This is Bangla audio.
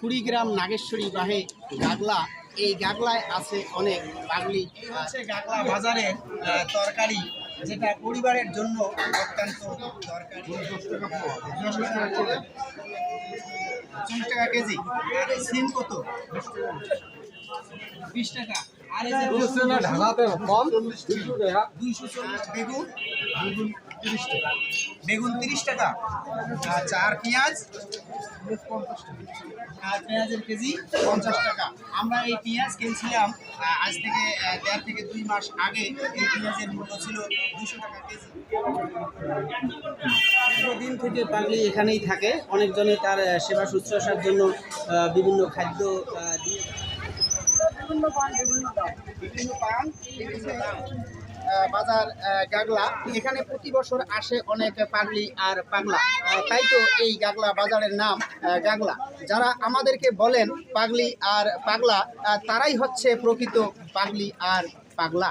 কুড়িগ্রাম নাগেশ্বরী বাহে গাগলা। এই গাগলায় আছে অনেক পাগলি। হচ্ছে গাগলা বাজারের তরকারি যেটা পরিবারের জন্য অত্যন্ত দরকারি। চল্লিশ টাকা কেজি আর সিম কত? বিশ টাকা। আর এই যে দুইশো চল্লিশ বেগুন বেগুন তিরিশ টাকা। আচ্ছা আর পেঁয়াজ। আর পেঁয়াজের কেজি পঞ্চাশ টাকা। আমরা এই পেঁয়াজ কিনছিলাম আজ থেকে দেড় থেকে দুই মাস আগে। এই পেঁয়াজের মূল্য ছিল দুশো টাকা কেজি। দিন থেকে পাগলি এখানেই থাকে। অনেকজনে তার সেবা শুশ্রূষার জন্য বিভিন্ন খাদ্য দিয়ে বিভিন্ন পান বিভিন্ন দাম। বাজার গাগলা। এখানে প্রতি বছর আসে অনেক পাগলি আর পাগলা। তাই তো এই গাগলা বাজারের নাম গাগলা। যারা আমাদেরকে বলেন পাগলি আর পাগলা তারাই হচ্ছে প্রকৃত পাগলি আর পাগলা।